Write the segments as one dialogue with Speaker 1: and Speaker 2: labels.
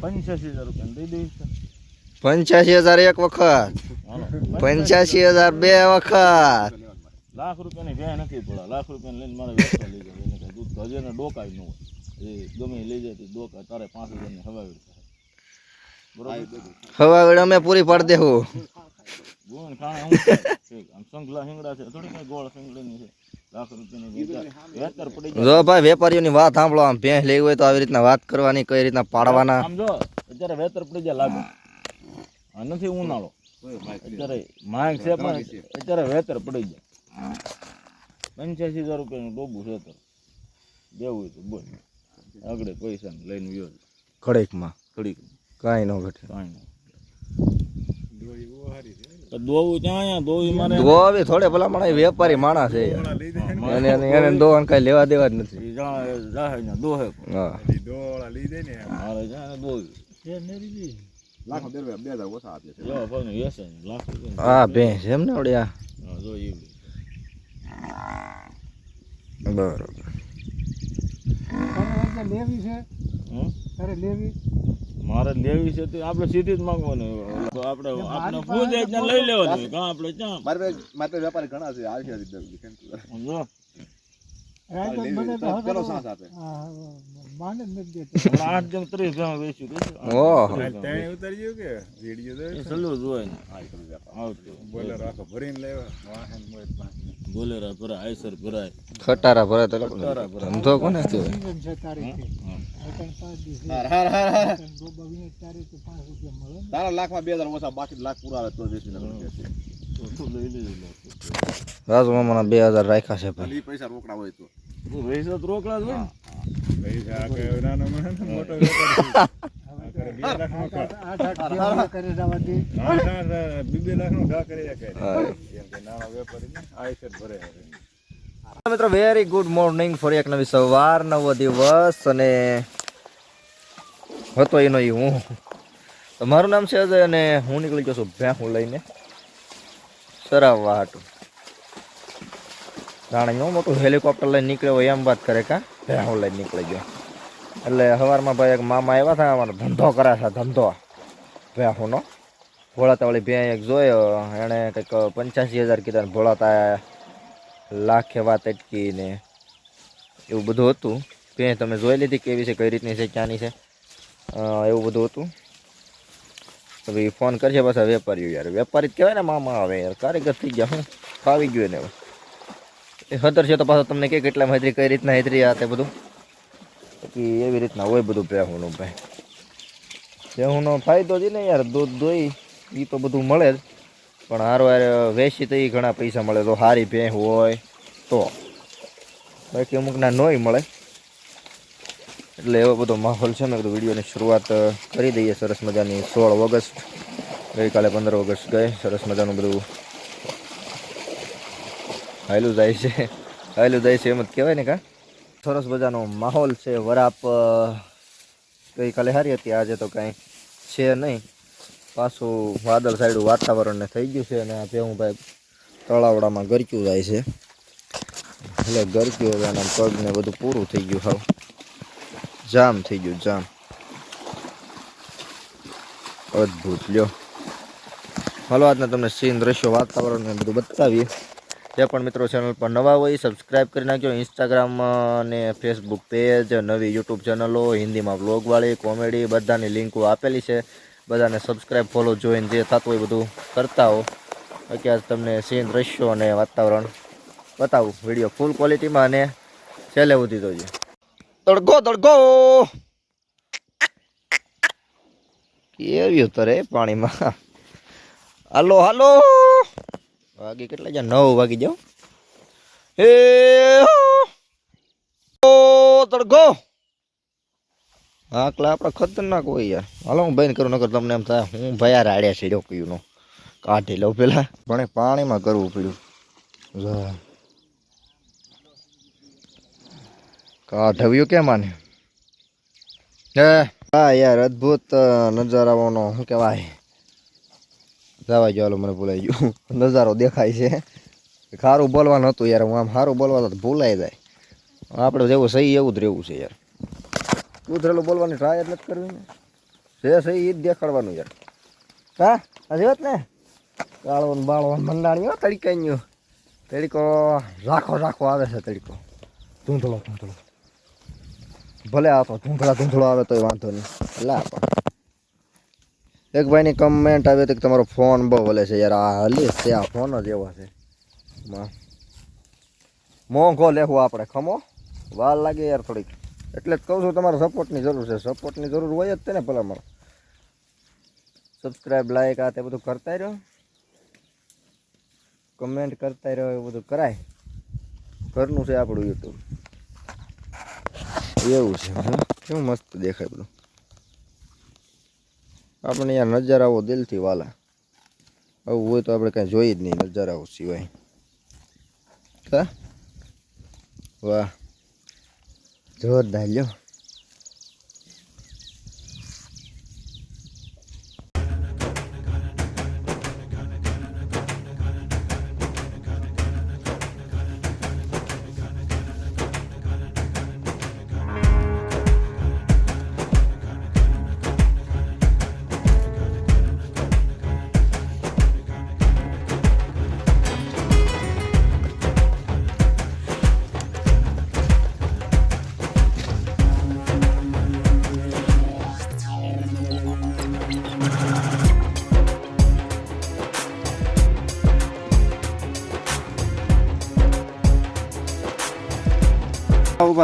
Speaker 1: પંચ્યાસી હજાર રૂપિયા દઈ દઈશ
Speaker 2: પંચ્યાસી હજાર એક વખત. પંચ્યાસી હજાર બે વખત.
Speaker 1: લાખ રૂપિયાની ભેં નથી પડ્યા લાખ રૂપિયા લઈને મારે વેચવા લઈ જાય દૂધ હજે ને ડોકાય ન હોય. એ ગમે લઈ જાય તો ડોકા તારે પાંચ હજારની હવાવી થાય. બરોબર?
Speaker 2: હવે અમે પૂરી પાડી દેવું
Speaker 1: ગોળ ખાણે હું આમ સંગલા હિંગડા છે થોડી કઈ ગોળ સિંગડીની છે.
Speaker 2: જો ભાઈ વેપારીઓની વાત સાંભળો આમ ભેંસ લેવી હોય તો આવી રીતના વાત કરવાની કઈ રીતના પાડવાના.
Speaker 1: અત્યારે વેતર પડી જાય લાગે. આ નથી ઉનાળો. અત્યારે માંગ છે પણ અત્યારે વેતર પડી જાય. પંચ્યાસી હજાર રૂપિયાનું ડોબું છે તો દેવું તો બોલ. આગળ પૈસા લઈને વ્યો.
Speaker 2: ઘડીકમાં.
Speaker 1: ઘડીક
Speaker 2: કાંઈ ન ઘટે.
Speaker 1: કાંઈ દોવું ત્યાં દોવી મારે
Speaker 2: દોવી થોડે ભલા માણસ વેપારી માણસ છે. યાર. એને એને- એને કઈ લેવા દેવા જ નથી.
Speaker 1: દોળા દોહે.
Speaker 2: હા.
Speaker 1: મારે જાય ને દોવી
Speaker 3: લાખમાં બે હજાર ઓછા આપે છે.
Speaker 2: હા ભેંસ એમ ને આવડ્યા
Speaker 1: હા,
Speaker 2: બરોબર.
Speaker 4: લેવી છે? લેવી?
Speaker 1: મારે લેવી છે તે આપણે સીધી જ માંગવાનું તો આપણે આપણે પૂજાય ત્યાં લઈ લેવાનું કા આપણે ચા
Speaker 3: મારે પાસે- મારે પાસે વેપારી ઘણા છે આવી છે દસ કેમ
Speaker 1: સમજો
Speaker 4: રાત
Speaker 3: લેવી
Speaker 1: બોલેરા ભરાય આઈસર ભરાય.
Speaker 2: ખટારા ભરાય તો લોકો ધંધો કોને કહેવાય?
Speaker 3: તારા લાખમાં બે હજાર ઓછા બાકી લાખ પૂરા આવે તો
Speaker 1: લો.
Speaker 2: રાજુ મામાના બે હજાર રાખ્યા છે ભાઈ.
Speaker 3: પૈસા રોકડા હોય તો.
Speaker 1: પૈસા રોકડા જ હોય ને.
Speaker 4: આઠ
Speaker 2: મિત્રો વેરી ગુડ મોર્નિંગ ફરી એક નવી સવાર, નવો દિવસ, અને હતો એનો હું. મારું નામ છે અજય, અને હું નીકળી ગયો છું ભેંસું લઈને. સરાવવા હાટું જાણે મોટું હેલિકોપ્ટર લઈને નીકળ્યો, એમ વાત કરે કા? ભેંસું લઈને નીકળી ગયો. એટલે સવારમાં ભાઈ એક મામા આવ્યા હતા, અમારો ધંધો કરે છે, ધંધો. ભેંસુનો ભોળાતાવાળી ભેં એક જોયો એણે કંઈક પંચ્યાસી હજાર કીધા ભોળાતા લાખે વાત અટકી ને એવું બધું હતું. ભેં તમે જોઈ લીધી કેવી છે, કઈ રીતની છે, ક્યાંની છે? એવું બધું હતું. તો ભાઈ ફોન કરશે પાછા વેપારીઓ યાર. વેપારી જ કહેવાય ને મામા આવે યાર. કારીગર થઈ ગયા, હું ફાવી ગયું ને એ હતર છે તો પાછો તમને કે કેટલા હેતરી, કઈ રીતના હેતરી આ તે બધું? બાકી એવી રીતના હોય બધું ભેહુંનું ભાઈ. ભેહુંનો ફાયદો છે ને યાર, દૂધ દોઈ એ તો બધું મળે જ. પણ હારો હારે વેચી તો એ ઘણા પૈસા મળે. તો સારી ભેંસ હોય તો. બાકી અમુકના નોય મળે. એટલે એવો બધો માહોલ છે મેં કીધું વિડીયોની શરૂઆત કરી દઈએ. સરસ મજાની સોળ ઓગસ્ટ. ગઈકાલે પંદર ઓગસ્ટ ગઈ. સરસ મજાનું બધું હાયલું જાય છે. હાયલું જાય છે એમ જ કહેવાય ને કા? સરસ મજાનો માહોલ છે. વરાપ ગઈકાલે સારી હતી. આજે તો કાંઈ છે નહીં. પાછું વાદળ સાઈડ વાતાવરણ ને થઈ ગયું છે અને આ ભેહું ભાઈ તળાવડામાં ગરક્યું જાય છે. એટલે ગરક્યું હવે એના પગને બધું પૂરું થઈ ગયું હાવ. જામ થઈ ગયું, જામ. અદ્ભુત, લ્યો. હલો, આજના તમને સીન દ્રશ્યો, વાતાવરણ બધું બતાવીએ. જે પણ મિત્રો ચેનલ પર નવા હોય સબસ્ક્રાઇબ કરી નાખજો. ઇન્સ્ટાગ્રામ અને ફેસબુક પેજ નવી યુટ્યુબ ચેનલો હિન્દીમાં બ્લોગવાળી કોમેડી બધાની લિંકો આપેલી છે. બધાને સબસ્ક્રાઇબ ફોલો જોઈને જે થતું હોય બધું કરતા હો. અત્યારે તમને સીન દ્રશ્યો અને વાતાવરણ બતાવું. વીડિયો ફૂલ ક્વોલિટીમાં અને છેલ્લે સુધી જોજો. તડકો તડકો! કેવી ઉતરે પાણીમાં? હાલો હાલો! વાગી કેટલા જ્યાં? નવ વાગી જાઓ એ તડકો! હા કલા આપણે ખતરનાક હોય યાર. હાલો હું બેન કરું નકર તમને એમ થાય હું આ રાડ્યા છે કયું નો કાઢી લઉં પેલા. પણ પાણીમાં કરવું પડ્યું. કાઢવ્યું કેમ આને? હે? હા યાર અદ્ભુત નજારાઓનો શું કહેવાય? જવા ગયો મને ભૂલાઈ ગયું. નજારો દેખાય છે. સારું બોલવાનું હતું યાર, હું આમ સારું બોલવાનું તો ભૂલાઈ જાય. આપણે જેવું સહી એવું જ રહેવું છે યાર. ઉધરેલું બોલવાની ટ્રાય જ નથી કરવી ને. જે સહી એ જ દેખાડવાનું યાર. હા? હજી વાત ને? ગાળો ને બાળો ને મંડાણી હો તડીકાઈ રાખો રાખો, આવે છે તડકો. ધૂંધળો ધૂંધળો. ભલે આપો ધૂંધળા, ધૂંધળો આવે તોય વાંધો નહીં. એટલે પણ એક ભાઈની કમેન્ટ આવી હતી કે તમારો ફોન બહુ ભલે છે યાર, આ હલી છે, આ ફોન જ એવો છે. મોંઘો લેવું આપણે, ખમો. વાર લાગે યાર થોડીક. એટલે જ કહું છું, તમારે સપોર્ટની જરૂર છે. સપોર્ટની જરૂર હોય જ તેને ભલા મારો સબસ્ક્રાઈબ લાઈક આ તે બધું કરતા રહ્યો કમેન્ટ કરતા રહ્યો એવું બધું કરાય. ઘરનું છે આપણું યુટ્યુબ એવું છે? કેવું મસ્ત દેખાય બધું. આપણે યાર નજારાઓ દિલથી વાલા. આવું હોય તો આપણે કાંઈ જોઈ જ નહીં નજારાઓ સિવાય. વાહ. જોરદાર લ્યો.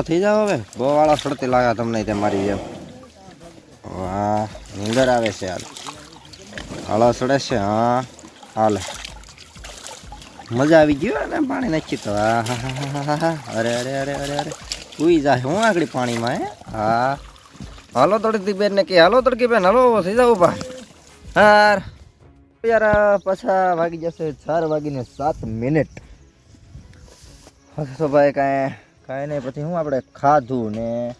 Speaker 2: ઊભા થઈ જાવ હવે. બહુ વાળા સડતી લાગે તમને તે મારી જેમ. વાહ, નીંદર આવે છે હાલ. હાળા સડે છે, હા. હાલે. મજા આવી ગયો ને પાણી નાખી તો. હા હા હા હા હા. અરે અરે અરે અરે અરે. ઉઈ જાય હું આગળ પાણીમાં, હે? હા. હાલો તડકી બેન ને કે, હાલો તડકી બેન, હાલો થઈ જાવ ઊભા હાર. યાર, પાછા વાગી જશે ચાર વાગીને સાત મિનિટ. તો ભાઈ કાંઈ કાંઈ નહીં પછી હું આપણે ખાધું ને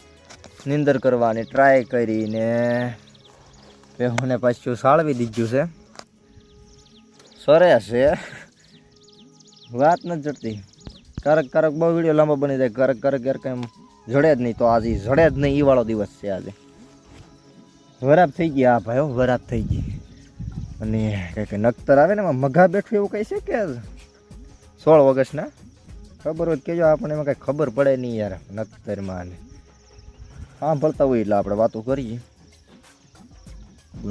Speaker 2: નિંદર કરવાની ટ્રાય કરીને પેહોને પાછું સાળવી દીધું છે. સરે છે. વાત નથી જડતી. કરક કરક બહુ વીડિયો લાંબો બની જાય. કરક ક્યારેક યાર કંઈ જડે જ નહીં તો આજે જડે જ નહીં એ વાળો દિવસ છે આજે. વરાબ થઈ ગઈ આ ભાઈ હો, વરાપ થઈ ગઈ. અને કંઈક નક્તર આવે ને એમાં મઘા બેઠું એવું કહે છે કે સોળ ઓગસ્ટના? ખબર હોય કહેજો આપણને એમાં કાંઈ ખબર પડે નહીં યાર નક્તરમાં ને. હા ભરતા હોય એટલે આપણે વાતો કરીએ.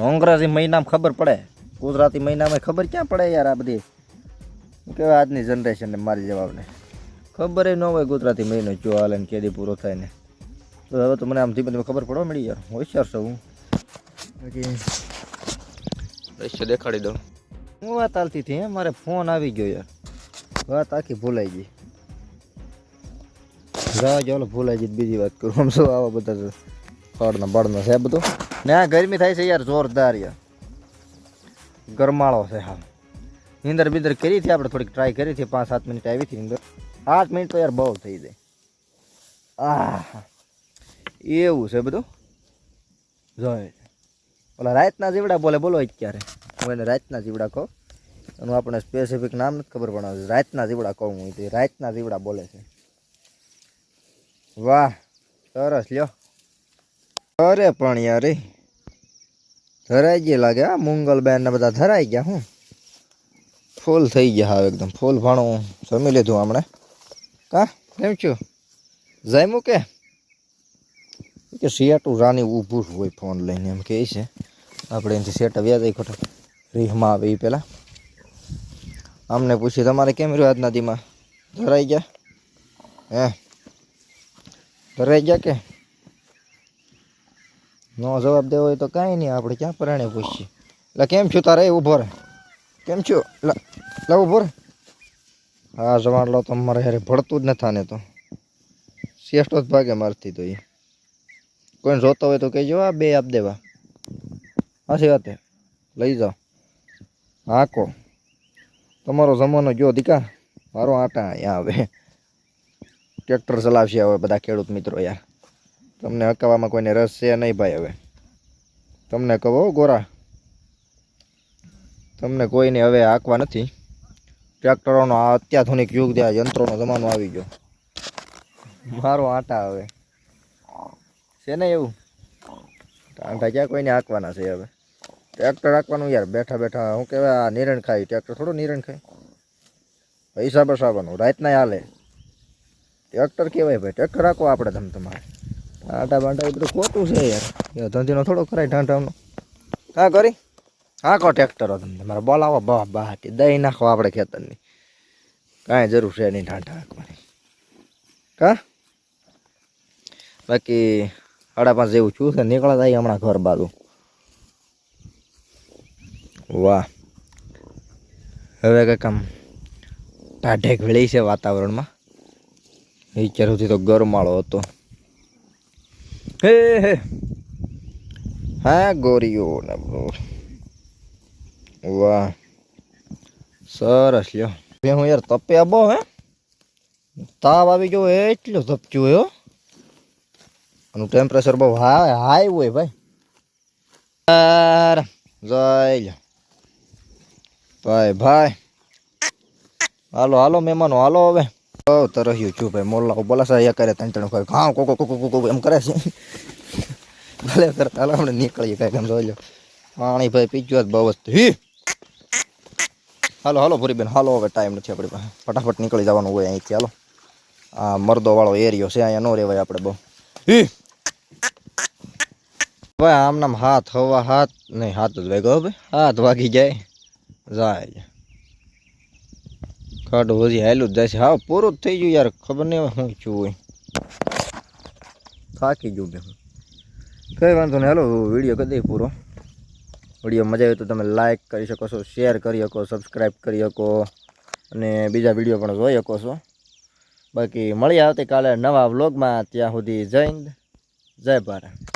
Speaker 2: અંગ્રેજી મહિનામાં ખબર પડે. ગુજરાતી મહિનામાં ખબર ક્યાં પડે યાર આ બધી? કહેવાય આજની જનરેશનને મારી જવાબને. ખબર ન હોય ગુજરાતી મહિનો જો હાલે ને કેદી પૂરો થાય ને. તો હવે તો મને આમ ધીમે ધીમે ખબર પડવા મળી યાર. હોશિયાર છું હું. બાકી દ્રશ્ય દેખાડી દઉં. હું વાત હાલતી હતી હે મારે ફોન આવી ગયો યાર. વાત આખી ભૂલાઈ ગઈ. જા ચાલો ભૂલાઈ ગઈ બીજી વાત કરું. આમ શું આવા બધા ફળનો બળનો છે બધું? ને આ ગરમી થાય છે યાર જોરદાર યાર. ગરમાળો છે હા નીંદર બીંદર કરી હતી આપણે, થોડીક ટ્રાય કરી હતી પાંચ સાત મિનિટ આવી હતી નીંદર. આઠ મિનિટ તો યાર બહુ થઈ જાય. આ એવું છે બધું? જોઈ ઓલા રાતના જીવડા બોલે, બોલો અત્યારે હું એને રાતના જીવડા કહું. એનું આપણે સ્પેસિફિક નામ નથી ખબર પણ રાતના જીવડા કહું હું રાતના જીવડા બોલે છે. વાહ, સરસ, લ્યો. અરે પણ યાર ધરાઈ ગયા લાગે હા મુંગલબેન ને બધા ધરાઈ ગયા હું. ફૂલ થઈ ગયા હવે એકદમ, ફૂલ ભાણું જમી લીધું હમણાં. કા, કેમ છું? જામ્યું કે? કે શિયાટું રાની ઊભું હોય ફોન લઈને એમ કહે છે. આપણે એનાથી સેટ વ્યાજ ખોટો ખોટા રીહમાં આવે એ પહેલાં. અમને પૂછ્યું, તમારે કેમ રહ્યું આજના દીમાં ધરાઈ ગયા? હે? ધરાઈ ગયા કે? નો જવાબ દેવો હોય તો કાંઈ નહીં, આપણે ક્યાં પરાણે પૂછીએ? એટલે કેમ છું તારે? ઊભો રહે. કેમ છું? લે ઊભો રહે. હા જવાન લો તો મારે હારે ભળતું જ નથી થાને તો. શેષ્ઠો જ ભાગે મારથી તો એ. કોઈને જોતો હોય તો કહેજો, આ બે આપ દેવા. હાસી વાત લઈ જાઓ. હાકો. તમારો જમાનો જો દીકા. મારો આટા અહીંયા આવે. ટ્રેક્ટર ચલાવશે હવે બધા ખેડૂત મિત્રો યાર. તમને હકાવવામાં કોઈને રસ છે નહીં ભાઈ હવે. તમને કહો ગોરા. તમને કોઈને હવે હાંકવા નથી. ટ્રેક્ટરોનો આ અત્યાધુનિક યુગ ત્યાં યંત્રોનો જમાનો આવી ગયો. મારો આટા હવે. છે ને એવું? આંટા ક્યાં કોઈને હાંકવાના છે હવે? ટ્રેક્ટર હાંકવાનું યાર, બેઠા બેઠા શું કહેવાય આ નિરણ ખાય, ટ્રેક્ટર થોડું નિરણ ખાય. પૈસા બસાવવાનું, રાતના હાલે. ટ્રેક્ટર કહેવાય ભાઈ. ટ્રેક્ટર રાખો આપણે તમે તમારે. આટા બાંટા એ બધું ખોટું છે યાર. એ ધંધીનો થોડો કરાય ઢાંઢાનો હા, કરી. હા કહો ટ્રેક્ટરો તમને તમારે. બોલાવો બા બા દહીં નાખો આપણે ખેતરની. કાંઈ જરૂર છે નહીં ઢાંઢા રાખવાની કા બાકી સાડા પાંચ જેવું છું છે. નીકળા થાય હમણાં ઘર બાજુ. વાહ. હવે કંઈક આમ ટાઢેક વેળી છે વાતાવરણમાં. વિચાર સુધી તો ગરમાળો હતો. હે હે. હા ગોરીઓ ને. વાહ. સરસ લ્યો. બે હું યાર તપ્યા બહુ હે. તાવ આવી ગયો એટલું તપચ્યું હોય હો. આનું ટેમ્પરેચર બહુ હાય હાઈ હોય ભાઈ. જઈ ભાઈ ભાઈ. હાલો હાલો મહેમાનો હાલો હવે. બહુ તરહ્યું છું ભાઈ મોલ્લા બોલા સા કરે ત્રણ ત્રણ વખત હા કોકો કોકો કોકો એમ કરે છે ભલે કરતા આપણે નીકળીએ કાંઈક એમ જોઈ લો પાણી ભાઈ પીજો બહુ જ હાલો હાલો ભૂરીબેન હાલો હવે ટાઈમ નથી આપણી પાસે ફટાફટ નીકળી જવાનું હોય અહીંથી હાલો આ મર્દો વાળો એરિયો છે અહીંયા ન રહેવાય આપણે બહુ ભાઈ આમ નામ હાથ હવા હાથ નહીં હાથ જ વાગ્યો હવે હાથ વાગી જાય જાય કાઢો, હજી હાલું જ હા, પૂરું થઈ ગયું યાર. ખબર નહીં શું છું હોય. થાકી ગયું બે કંઈ વાંધો નહીં. હાલો, વીડિયો કરી પૂરો. વીડિયો મજા આવે તો તમે લાઈક કરી શકો છો શેર કરી શકો સબસ્ક્રાઈબ કરી શકો, અને બીજા વીડિયો પણ જોઈ શકો છો. બાકી મળીએ આવતીકાલે નવા વ્લોગમાં ત્યાં સુધી જય હિન્દ, જય ભારત.